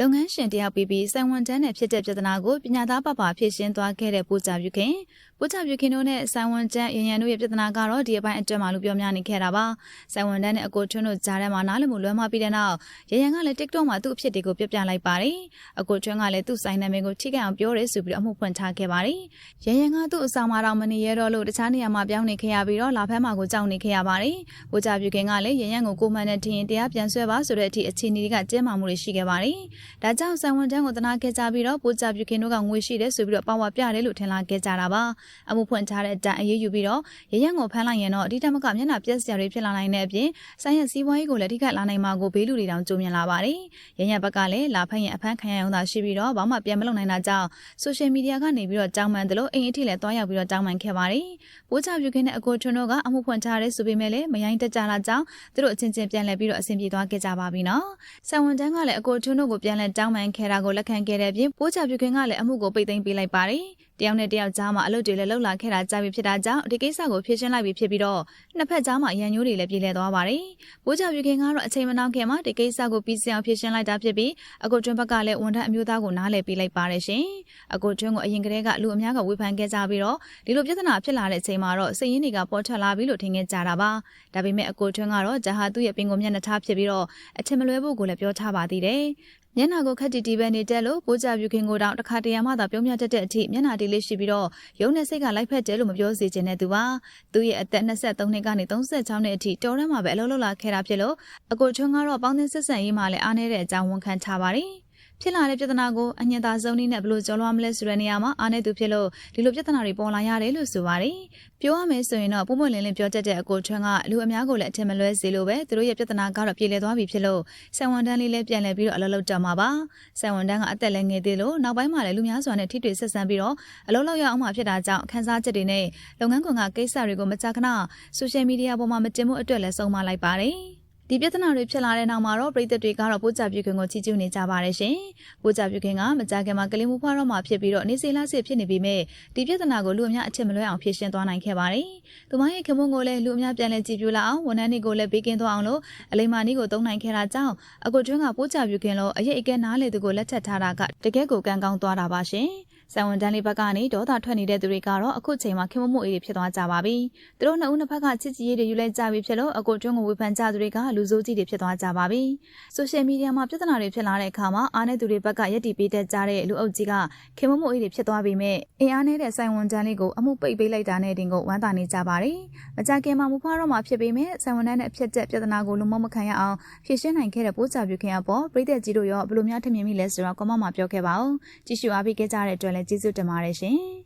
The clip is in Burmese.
လုပ်ငန်းရှင်တယောက်ပြီးပြီးဆိုင်ဝန်တန်းနဲ့ဖြစ်တဲ့ပြဿနာကိုပညာသားပပဖြေရှင်းသွားခဲ့တဲ့ပို့ချပြုခင်ပို့ချပြုခင်တို့နဲ့ဆိုင်ဝန်တန်းရရန်တို့ရဲ့ပြဿနာကတော့ဒီအပိုင်းအတွင်းမှာလို့ပြောများနေခဲ့တာပါဆိုင်ဝန်တန်းနဲ့အကိုထွန်းတို့ကြားထဲမှာနားလည်မှုလွဲမှားပြီးတဲ့နောက်ရရန်ကလည်း TikTok မှာသူ့အဖြစ်တွေကိုပြပြလိုက်ပါတယ်အကိုထွန်းကလည်းသူ့ဆိုင်နာမည်ကိုထိခိုက်အောင်ပြောတယ်ဆိုပြီးတော့အမှုဖွင့်ထားခဲ့ပါတယ်ရရန်ကသူ့အဆောင်မှာတော့မနေရတော့လို့တခြားနေရာမှာပြောင်းနေခဲ့ရပြီးတော့လာဖမ်းမှာကိုကြောက်နေခဲ့ရပါတယ်ပို့ချပြုခင်ကလည်းရရန်ကိုကိုမှန်တဲ့ထင်ရင်တရားပြန်ဆွဲပါဆိုတဲ့အထိအခြေအနေတွေကကျဲမာမှုတွေရှိခဲ့ပါတယ်ဒါကြောင့်ဆိုင်ဝန်တန်းကိုတနာခဲ့ကြပြီးတော့ပို့ချပြုခင်တို့ကငွေရှိတယ်ဆိုပြီးတော့ပေါဝါပြတယ်လို့ထင်လာခဲ့ကြတာပါအမှုဖွင့်ထားတဲ့အတန်အေးယူပြီးတော့ရရန်ကိုဖမ်းလိုက်ရင်တော့အတိတ်မကမျက်နှာပြက်စရာတွေဖြစ်လာနိုင်တဲ့အပြင်ဆိုင်ရစီးပွားရေးကိုလည်းထိခိုက်လာနိုင်မှာကိုဘေးလူတွေတောင်ကြုံမြင်လာပါတယ်ရရန်ဘက်ကလည်းလာဖမ်းရင်အဖမ်းခံရအောင်သာရှိပြီးတော့ဘာမှပြန်မလုပ်နိုင်တာကြောင့်ဆိုရှယ်မီဒီယာကနေပြီးတော့ကြောင်းမှန်တယ်လို့အိမ်အထိလည်းတွားရောက်ပြီးတော့ကြောင်းမှန်ခဲ့ပါတယ်ပိုးချပြုခင်တဲ့အကိုထွန်းတို့ကအမှုဖွင့်ထားတဲ့ဆိုပေမဲ့လည်းမယိုင်းတက်ကြတာကြောင့်သူတို့အချင်းချင်းပြန်လည်ပြီးတော့အဆင်ပြေသွားခဲ့ကြပါပြီနော်ဆိုင်ဝန်တန်းကလည်းအကိုထွန်းတို့ကိုပြန်လည်တောင်းပန်ခဲ့တာကိုလက်ခံခဲ့တဲ့အပြင်ပိုးချပြုခင်ကလည်းအမှုကိုပိတ်သိမ်းပေးလိုက်ပါတယ် တယောက်နဲ့တယောက်ကြားမှာအလုပ်တွေလည်းလှုပ်လာခဲ့တာကြားပြီဖြစ်တာကြောင့်ဒီကိစ္စကိုဖြေရှင်းလိုက်ပြီဖြစ်ပြီးတော့နှစ်ဖက်ကြားမှာရန်ညိုးတွေလည်းပြေလည်သွားပါတယ်။ပိုးချပြုခင်ကတော့အချိန်မနှောင်းခင်မှာဒီကိစ္စကိုပြီးစအောင်ဖြေရှင်းလိုက်တာဖြစ်ပြီးအကိုကျွန်းဘက်ကလည်းဝန်ထမ်းအမျိုးသားကိုနားလည်ပေးလိုက်ပါတယ်ရှင်။အကိုကျွန်းကိုအရင်ကတည်းကလူအများကဝေဖန်ခဲ့ကြပြီးတော့ဒီလိုပြဿနာဖြစ်လာတဲ့အချိန်မှာတော့စိတ်ရင်းတွေကပေါ်ထွက်လာပြီလို့ထင်ခဲ့ကြတာပါ။ဒါပေမဲ့အကိုကျွန်းကတော့ဂျာဟာသူ့ရဲ့ပင်ကိုမျက်နှာထားဖြစ်ပြီးတော့အထင်မလွဲဖို့ကိုလည်းပြောထားပါသေးတယ်။မျက်နှာကိုခက်တီတီပဲနေတက်လို့ပိုးကြပြုခင်ကိုတောင်တစ်ခါတရံမှသာပြုံးမြတတ်တဲ့အထိမျက်နှာတီလေးရှိပြီးတော့ရုံနဲ့စိတ်ကလိုက်ဖက်တယ်လို့မပြောစေချင်တဲ့သူပါသူရဲ့အသက်23နှစ်ကနေ36နှစ်အထိတော်ထဲမှာပဲအလုပ်လုပ်လာခဲ့တာဖြစ်လို့အကိုချွန်းကတော့ပေါင်းသင်းဆက်ဆံရေးမှာလည်းအားနည်းတဲ့အကြောင်းဝန်ခံထားပါတယ် ဖြစ်လာတဲ့ပြဿနာကိုအညင်သာဆုံးနည်းနဲ့ဘယ်လိုကျော်လွှားမလဲဆိုတဲ့နေရာမှာအားနေသူဖြစ်လို့ဒီလိုပြဿနာတွေပေါ်လာရတယ်လို့ဆိုပါတယ်။ပြောရမယ်ဆိုရင်တော့ပုံမှန်လင်းလင်းပြောတတ်တဲ့အကိုထွန်းကလူအများကိုလည်းအထင်မလွဲစေလို့ပဲသူတို့ရဲ့ပြဿနာကတော့ပြေလည်သွားပြီဖြစ်လို့ဆန်ဝန်တန်းလေးလည်းပြန်လည်ပြီးတော့အလုပ်လုပ်ကြမှာပါ။ဆန်ဝန်တန်းကအသက်လည်းငယ်သေးလို့နောက်ပိုင်းမှာလည်းလူများစွာနဲ့ထိတွေ့ဆက်ဆံပြီးတော့အလုပ်လုပ်ရအောင်မှဖြစ်တာကြောင့်ခန်းစားချက်တွေနဲ့လုပ်ငန်းခွင်ကကိစ္စတွေကိုမကြာခဏဆိုရှယ်မီဒီယာပေါ်မှာမတင်မှုအတွက်လည်းဆုံးမလိုက်ပါတယ်။ ဒီပြဿနာတွေဖြစ်လာတဲ့နောက်မှာတော့ပြည်သက်တွေကတော့ပိုးကြပြုခင်ကိုချီးကျူးနေကြပါတယ်ရှင်။ပိုးကြပြုခင်ကမကြခင်မှာကလေးမှုဖွားတော့မှဖြစ်ပြီးတော့နေစေလားစစ်ဖြစ်နေပြီးမြဲဒီပြဿနာကိုလူအများအချက်မလွဲအောင်ဖြေရှင်းသွားနိုင်ခဲ့ပါတယ်။သူမရဲ့ခင်မုန်းကိုလည်းလူအများပြန်လည်ကြည့်ပြလာအောင်ဝန်ထမ်းတွေကိုလည်းပေးကင်းသွားအောင်လို့အလိမ္မာနီးကိုသုံးနိုင်ခဲ့တာကြောင့်အကိုကျွန်းကပိုးကြပြုခင်လို့အရေးအကဲနားလေသူကိုလက်ထပ်ထားတာကတကယ်ကိုကံကောင်းသွားတာပါရှင်။ဆန်ဝန်တန်းလေးဘက်ကနေဒေါသထွက်နေတဲ့သူတွေကတော့အခုချိန်မှာခင်မမှုအေးတွေဖြစ်သွားကြပါပြီ။သူတို့နှစ်ဦးနှစ်ဖက်ကချစ်ကြည်ရေးတွေယူလိုက်ကြပြီဖြစ်လို့အကိုကျွန်းကိုဝေဖန်ကြသူတွေကလူစိုးကြီးတွေဖြစ်သွားကြပါပြီ။ဆိုရှယ်မီဒီယာမှာပြဿနာတွေဖြစ်လာတဲ့အခါမှာအားနဲ့သူတွေဘက်ကရက်တီပေးတတ်ကြတဲ့လူအုပ်ကြီးကခင်မမှုအေးတွေဖြစ်သွားပြီမဲ့အင်အားနေတဲ့ဆိုင်ဝန်တန်းလေးကိုအမှုပိတ်ပေးလိုက်တာနဲ့တင်ကိုဝမ်းသာနေကြပါတယ်။မကြခင်မှာမူဖွားတော့မှဖြစ်ပေမဲ့ဆိုင်ဝန်တန်းနဲ့အဖြစ်ချက်ပြဿနာကိုလုံးဝမခံရအောင်ဖြေရှင်းနိုင်ခဲ့တဲ့ပိုးချပြုခင်အပေါ်ပြည်သက်ကြီးတို့ရောဘယ်လိုများထင်မြင်မိလဲဆိုတော့ကွန်မန့်မှာပြောခဲ့ပါဦး။ကြည့်ရှုအားပေးခဲ့ကြတဲ့အတွက်လည်းကျေးဇူးတင်ပါတယ်ရှင်။